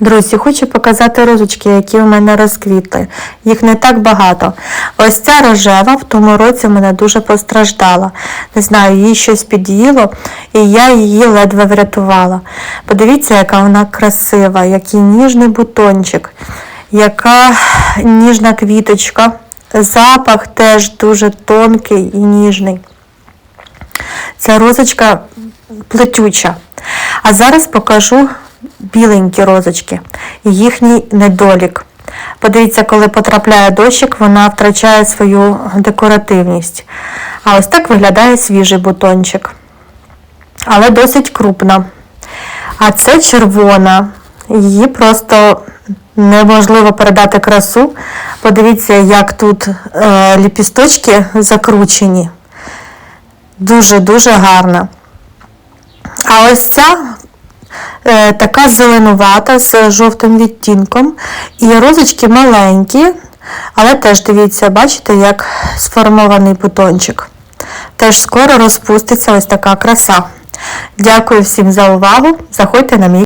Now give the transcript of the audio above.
Друзі, хочу показати розочки, які в мене розквітли. Їх не так багато. Ось ця рожева в тому році мене дуже постраждала. Не знаю, їй щось під'їло, і я її ледве врятувала. Подивіться, яка вона красива, який ніжний бутончик, яка ніжна квіточка. Запах теж дуже тонкий і ніжний. Ця розочка плетюча. А зараз покажу біленькі розочки їхній недолік. Подивіться, коли потрапляє дощик, вона втрачає свою декоративність. А ось так виглядає свіжий бутончик. Але досить крупна. А це червона. Її просто неможливо передати красу. Подивіться, як тут е, ліпісточки закручені. Дуже-дуже гарна. А ось ця така зеленувата з жовтим відтінком. І розочки маленькі, але теж дивіться, бачите, як сформований бутончик. Теж скоро розпуститься ось така краса. Дякую всім за увагу. Заходьте на мій